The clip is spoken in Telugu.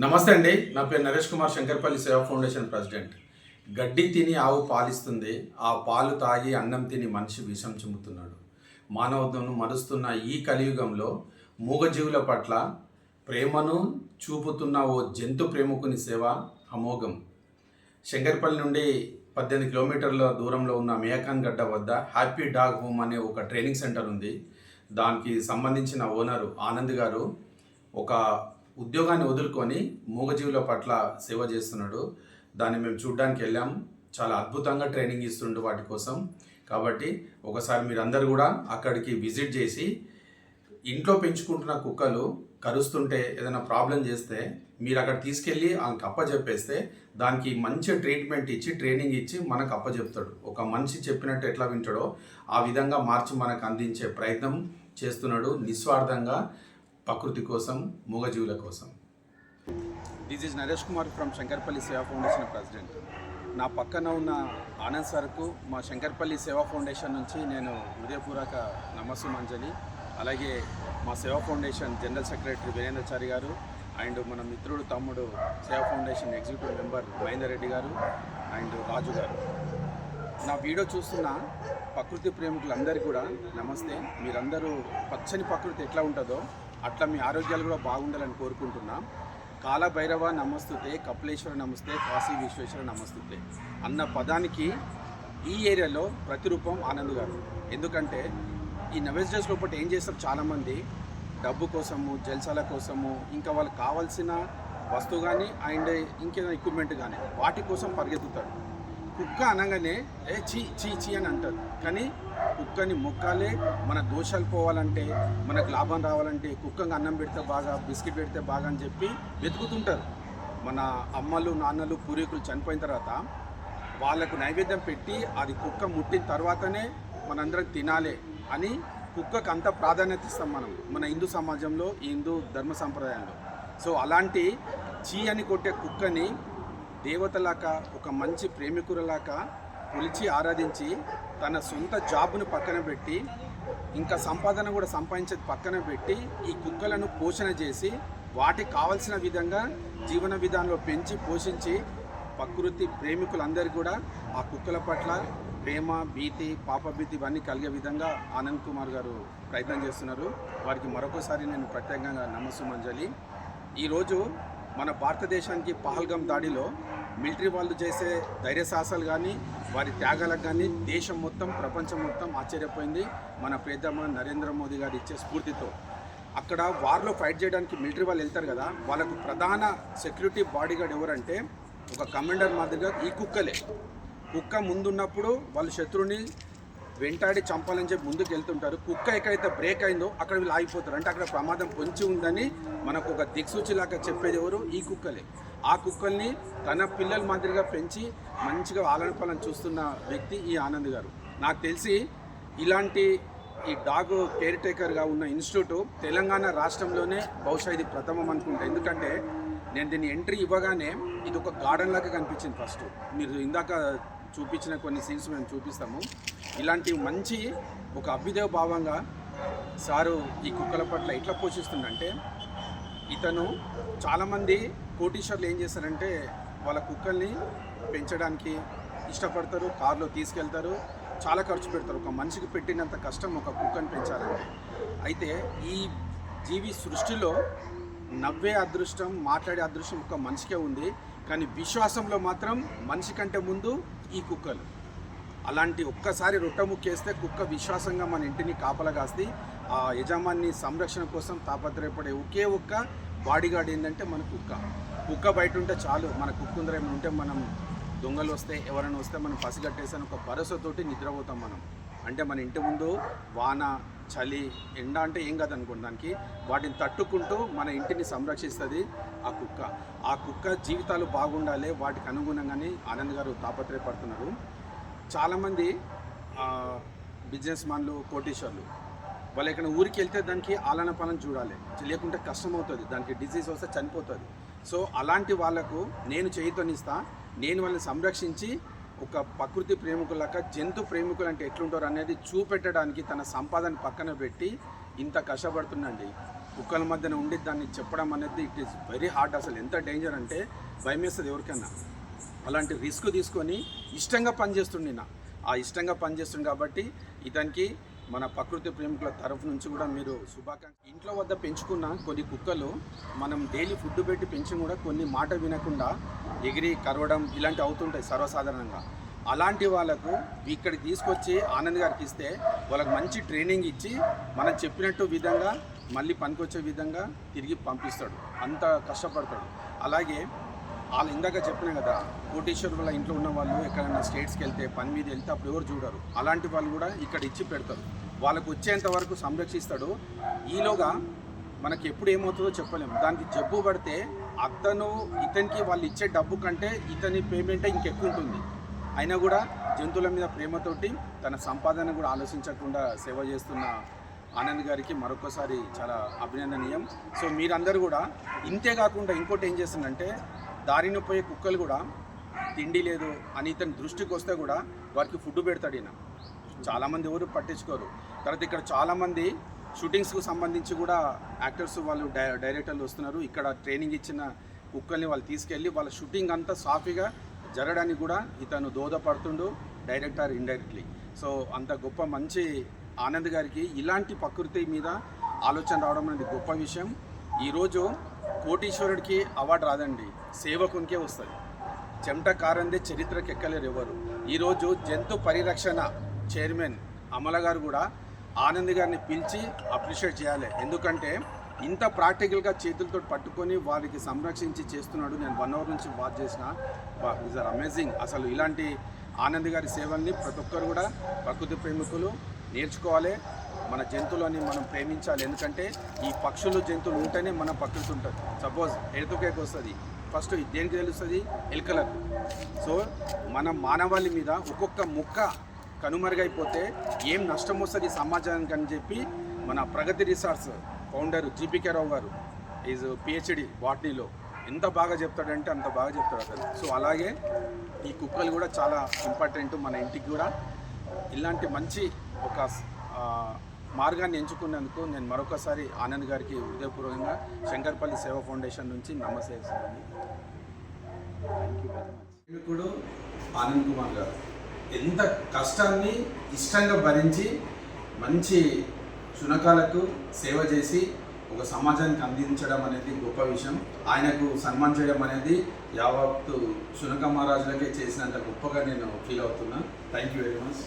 నమస్తే అండి నా పేరు నరేష్ కుమార్ శంకర్పల్లి సేవా ఫౌండేషన్ ప్రెసిడెంట్. గడ్డి తిని ఆవు పాలిస్తుంది ఆ పాలు తాగి అన్నం తిని మనిషి విషం చిమ్ముతున్నాడు. మానవత్వను మరుస్తున్న ఈ కలియుగంలో మూగజీవుల పట్ల ప్రేమను చూపుతున్న ఓ జంతు ప్రేమకుని సేవ అమోఘం. శంకర్పల్లి నుండి పద్దెనిమిది కిలోమీటర్ల దూరంలో ఉన్న మేకాన్ గడ్డ వద్ద హ్యాపీ డాగ్ హోమ్ అనే ఒక ట్రైనింగ్ సెంటర్ ఉంది. దానికి సంబంధించిన ఓనరు ఆనంద్ గారు ఒక ఉద్యోగాన్ని వదులుకొని మూగజీవుల పట్ల సేవ చేస్తున్నాడు. దాన్ని మేము చూడడానికి వెళ్ళాం. చాలా అద్భుతంగా ట్రైనింగ్ ఇస్తుండు వాటి కోసం. కాబట్టి ఒకసారి మీరందరూ కూడా అక్కడికి విజిట్ చేసి ఇంట్లో పెంచుకుంటున్న కుక్కలు కరుస్తుంటే ఏదైనా ప్రాబ్లం చేస్తే మీరు అక్కడ తీసుకెళ్ళి ఆమెకు అప్పచెప్పేస్తే దానికి మంచి ట్రీట్మెంట్ ఇచ్చి ట్రైనింగ్ ఇచ్చి మనకు అప్పచెప్తాడు ఒక మనిషి చెప్పినట్టు ఎట్లా వింటాడో ఆ విధంగా మార్చి మనకు అందించే ప్రయత్నం చేస్తున్నాడు. నిస్వార్థంగా ప్రకృతి కోసం మూగజీవుల కోసం. This is Naresh Kumar from Shankarpally Seva foundation president నా పక్కన ఉన్న ఆనంద్ సార్కు మా శంకర్పల్లి సేవా ఫౌండేషన్ నుంచి నేను హృదయపూర్వక నమస్సుమాంజలి అలాగే మా సేవా ఫౌండేషన్ జనరల్ సెక్రటరీ వీరేంద్రచారి గారు అండ్ మన మిత్రుడు తమ్ముడు Seva foundation executive member Mahender Reddy garu and Raju గారు. నా వీడియో చూస్తున్న ప్రకృతి ప్రేమికులందరికీ కూడా నమస్తే. మీరందరూ పచ్చని ప్రకృతి ఎట్లా ఉంటుందో అట్లా మీ ఆరోగ్యాలు కూడా బాగుండాలని కోరుకుంటున్నాం. కాలభైరవ నమస్తుతే కపిలేశ్వర నమస్తే కాశీ విశ్వేశ్వర నమస్తుతే అన్న పదానికి ఈ ఏరియాలో ప్రతిరూపం ఆనంద్ గారు. ఎందుకంటే ఈ నవేజ్ లోపల ఏం చేస్తారు చాలామంది? డబ్బు కోసము జల్సాల కోసము ఇంకా వాళ్ళకి కావాల్సిన వస్తువు కానీ అండ్ ఇంకేదైనా ఎక్విప్మెంట్ కానీ వాటి కోసం పరిగెత్తుతారు. కుక్క అనగానే ఏ చీ చీ చీ అని అంటారు. కానీ కుక్కని మొక్కాలే మన దోషాలు పోవాలంటే మనకు లాభం రావాలంటే కుక్కగా అన్నం పెడితే బాగా బిస్కెట్ పెడితే బాగా అని చెప్పి వెతుకుతుంటారు. మన అమ్మలు నాన్నలు పూర్వీకులు చనిపోయిన తర్వాత వాళ్ళకు నైవేద్యం పెట్టి అది కుక్క ముట్టిన తర్వాతనే మనందరం తినాలి అని కుక్కకు అంత ప్రాధాన్యత ఇస్తాం మనం మన హిందూ సమాజంలో ఈ హిందూ ధర్మ సంప్రదాయంలో. సో అలాంటి చీ అని కొట్టే కుక్కని దేవతలాగా ఒక మంచి ప్రేమికురలాగా కొలిచి ఆరాధించి తన సొంత జాబ్ను పక్కన పెట్టి ఇంకా సంపాదన కూడా సంపాదించేది పక్కన పెట్టి ఈ కుక్కలను పోషణ చేసి వాటికి కావలసిన విధంగా జీవన విధానంలో పెంచి పోషించి ప్రకృతి ప్రేమికులందరూ కూడా ఆ కుక్కల పట్ల ప్రేమ భీతి పాపభీతి ఇవన్నీ కలిగే విధంగా ఆనంద్ కుమార్ గారు ప్రయత్నం చేస్తున్నారు. వారికి మరొకసారి నేను ప్రత్యేకంగా నమస్సుమంజలి ఈరోజు మన భారతదేశానికి పహల్గం దాడిలో మిలిటరీ వాళ్ళు చేసే ధైర్య సాహసాలు కానీ వారి త్యాగాలకు కానీ దేశం మొత్తం ప్రపంచం మొత్తం ఆశ్చర్యపోయింది మన ప్రియతమ నరేంద్ర మోదీ గారు ఇచ్చే స్ఫూర్తితో. అక్కడ వార్లో ఫైట్ చేయడానికి మిలిటరీ వాళ్ళు వెళ్తారు కదా వాళ్ళకు ప్రధాన సెక్యూరిటీ బాడీగార్డ్ ఎవరంటే ఒక కమాండర్ మాదిరిగా ఈ కుక్కలే. కుక్క ముందున్నప్పుడు వాళ్ళు శత్రువుని వెంటాడి చంపాలని చెప్పి ముందుకు వెళ్తుంటారు. కుక్క ఎక్కడైతే బ్రేక్ అయిందో అక్కడ వీళ్ళు ఆగిపోతారు. అంటే అక్కడ ప్రమాదం పొంచి ఉందని మనకు ఒక దిక్సూచిలాగా చెప్పేది ఎవరు? ఈ కుక్కలే. ఆ కుక్కల్ని తన పిల్లల మాదిరిగా పెంచి మంచిగా ఆలన పాలన చూస్తున్న వ్యక్తి ఈ ఆనంద్ గారు. నాకు తెలిసి ఇలాంటి ఈ డాగ్ కేర్ టేకర్గా ఉన్న ఇన్స్టిట్యూట్ తెలంగాణ రాష్ట్రంలోనే బహుశా ఇది ప్రథమం అనుకుంటా. ఎందుకంటే నేను దీన్ని ఎంట్రీ ఇవ్వగానే ఇది ఒక గార్డెన్ లాగా కనిపించింది ఫస్ట్ మీరు ఇందాక చూపించిన కొన్ని సీన్స్ మేము చూపిస్తాము. ఇలాంటి మంచి ఒక అభ్యుదయ భావంగా సారు ఈ కుక్కల పట్ల ఎట్లా పోషిస్తుందంటే ఇతను చాలామంది కోటీశ్వర్లు ఏం చేస్తారంటే వాళ్ళ కుక్కల్ని పెంచడానికి ఇష్టపడతారు కారులో తీసుకెళ్తారు చాలా ఖర్చు పెడతారు. ఒక మనిషికి పెట్టినంత కష్టం ఒక కుక్కను పెంచాలంటే. అయితే ఈ జీవి సృష్టిలో నవ్వే అదృష్టం మాట్లాడే అదృష్టం ఒక మనిషికే ఉంది. కానీ విశ్వాసంలో మాత్రం మనిషి కంటే ముందు ఈ కుక్కలు. అలాంటి ఒక్కసారి రొట్టె ముక్కేస్తే కుక్క విశ్వాసంగా మన ఇంటిని కాపలగాస్తి ఆ యజమాని సంరక్షణ కోసం తాపత్రయపడే ఒకే ఒక్క బాడీగార్డ్ ఏంటంటే మన కుక్క. కుక్క బయట ఉంటే చాలు మన కుక్క ఉందర ఏమైనా ఉంటే మనం దొంగలు వస్తే ఎవరైనా వస్తే మనం పసిగట్టేసాను ఒక భరోసాతోటి నిద్రపోతాం మనం. అంటే మన ఇంటి ముందు వాన చలి ఎండ అంటే ఏం కాదనుకోండి దానికి. వాటిని తట్టుకుంటూ మన ఇంటిని సంరక్షిస్తుంది ఆ కుక్క. ఆ కుక్క జీవితాలు బాగుండాలి వాటికి అనుగుణంగానే ఆనంద్ గారు తాపత్రయపడుతున్నారు. చాలామంది బిజినెస్ మ్యాన్లు కోటీశ్వర్లు వాళ్ళు ఎక్కడ ఊరికి వెళ్తే దానికి ఆలన పాలన చూడాలి. లేకుంటే కష్టం అవుతుంది దానికి డిసీజ్ వస్తే చనిపోతుంది. సో అలాంటి వాళ్ళకు నేను చేయితోనిస్తా నేను వాళ్ళని సంరక్షించి ఒక ప్రకృతి ప్రేమికులక జంతు ప్రేమికులు అంటే ఎట్లుంటారు అనేది చూపెట్టడానికి తన సంపాదన పక్కన పెట్టి ఇంత కష్టపడుతుందండి. కుక్కల మధ్యన ఉండి దాన్ని చెప్పడం అనేది ఇట్ ఈస్ వెరీ హార్డ్. అసలు ఎంత డేంజర్ అంటే భయమేస్తుంది ఎవరికైనా. అలాంటి రిస్క్ తీసుకొని ఇష్టంగా పనిచేస్తుండే నా ఆ ఇష్టంగా పనిచేస్తుంది కాబట్టి ఇతనికి మన ప్రకృతి ప్రేమికుల తరఫు నుంచి కూడా మీరు శుభాకాంక్ష ఇంట్లో వద్ద పెంచుకున్న కొన్ని కుక్కలు మనం డైలీ ఫుడ్ పెట్టి పెంచి కూడా కొన్ని మాట వినకుండా ఎగిరి కరవడం ఇలాంటివి అవుతుంటాయి సర్వసాధారణంగా. అలాంటి వాళ్ళకు ఇక్కడికి తీసుకొచ్చి ఆనంద్ గారికి ఇస్తే వాళ్ళకి మంచి ట్రైనింగ్ ఇచ్చి మనం చెప్పినట్టు విధంగా మళ్ళీ పనికొచ్చే విధంగా తిరిగి పంపిస్తాడు. అంత కష్టపడతాడు. అలాగే వాళ్ళు ఇందాక చెప్పినా కదా కోటేశ్వర్ వాళ్ళ ఇంట్లో ఉన్న వాళ్ళు ఎక్కడైనా స్టేట్స్కి వెళ్తే పని మీద వెళ్తే అప్పుడు ఎవరు చూడరు. అలాంటి వాళ్ళు కూడా ఇక్కడ ఇచ్చి పెడతారు. వాళ్ళకు వచ్చేంత వరకు సంరక్షిస్తాడు. ఈలోగా మనకి ఎప్పుడు ఏమవుతుందో చెప్పలేము. దానికి జబ్బు పడితే అతను ఇతనికి వాళ్ళు ఇచ్చే డబ్బు కంటే ఇతని పేమెంటే ఇంకెక్కువ ఉంటుంది. అయినా కూడా జంతువుల మీద ప్రేమతోటి తన సంపాదన కూడా ఆలోచించకుండా సేవ చేస్తున్న ఆనంద్ గారికి మరొకసారి చాలా అభినందనీయం. సో మీరందరూ కూడా ఇంతే కాకుండా ఇంకోటి ఏం చేస్తుందంటే దారిన పోయే కుక్కలు కూడా తిండి లేదు అని ఇతని దృష్టికి వస్తే కూడా వారికి ఫుడ్ పెడతాడు ఈయన. చాలామంది ఎవరు పట్టించుకోరు. తర్వాత ఇక్కడ చాలామంది షూటింగ్స్కు సంబంధించి కూడా యాక్టర్స్ వాళ్ళు డై డైరెక్టర్లు వస్తున్నారు. ఇక్కడ ట్రైనింగ్ ఇచ్చిన కుక్కల్ని వాళ్ళు తీసుకెళ్ళి వాళ్ళ షూటింగ్ అంతా సాఫీగా జరగడానికి కూడా ఇతను దోహదపడుతుండు డైరెక్టర్ ఇండైరెక్ట్లీ. సో అంత గొప్ప మంచి ఆనంద్ గారికి ఇలాంటి ప్రకృతి మీద ఆలోచన రావడం అనేది గొప్ప విషయం. ఈరోజు కోటీశ్వరుడికి అవార్డు రాదండి. సేవకునికే వస్తుంది. చెమట కారందే చరిత్రకి ఎక్కలేరు ఎవరు ఈరోజు జంతు పరిరక్షణ చైర్మన్ అమల గారు కూడా ఆనంద్ గారిని పిలిచి అప్రిషియేట్ చేయాలి. ఎందుకంటే ఇంత ప్రాక్టికల్గా చేతులతో పట్టుకొని వారికి సంరక్షించి చేస్తున్నాడు. నేను వన్ అవర్ నుంచి వాచ్ చేసిన ఇస్ ఆర్ అమేజింగ్. అసలు ఇలాంటి ఆనంద్ గారి సేవల్ని ప్రతి ఒక్కరు కూడా ప్రకృతి ప్రేమికులు నేర్చుకోవాలి. మన జంతువులని మనం ప్రేమించాలి. ఎందుకంటే ఈ పక్షులు జంతువులు ఉంటేనే మన ప్రకృతి ఉంటుంది. సపోజ్ ఎడుతుకేకి వస్తుంది. ఫస్ట్ దేనికి తెలుస్తుంది? ఎలుకలకు. సో మన మానవాళి మీద ఒక్కొక్క ముక్క కనుమరుగైపోతే ఏం నష్టం వస్తుంది సమాజానికి అని చెప్పి మన ప్రగతి రిసార్ట్స్ ఫౌండర్ జీపీకే రావు గారు ఈజ్ పిహెచ్డి బాటనీలో ఎంత బాగా చెప్తాడంటే అంత బాగా చెప్తాడు అతను. సో అలాగే ఈ కుక్కలు కూడా చాలా ఇంపార్టెంట్ మన ఇంటికి కూడా ఇలాంటి మంచి ఒక మార్గాన్ని ఎంచుకున్నందుకు నేను మరొకసారి ఆనంద్ గారికి హృదయపూర్వకంగా శంకర్పల్లి సేవా ఫౌండేషన్ నుంచి నమస్తే ఇప్పుడు ఆనంద్ కుమార్ గారు ఎంత కష్టాన్ని ఇష్టంగా భరించి మంచి శునకాలకు సేవ చేసి ఒక సమాజానికి అందించడం అనేది గొప్ప విషయం. ఆయనకు సన్మానించడం అనేది యావత్తు శునక మహారాజులకే చేసినంత గొప్పగా నేను ఫీల్ అవుతున్నా. Thank you very much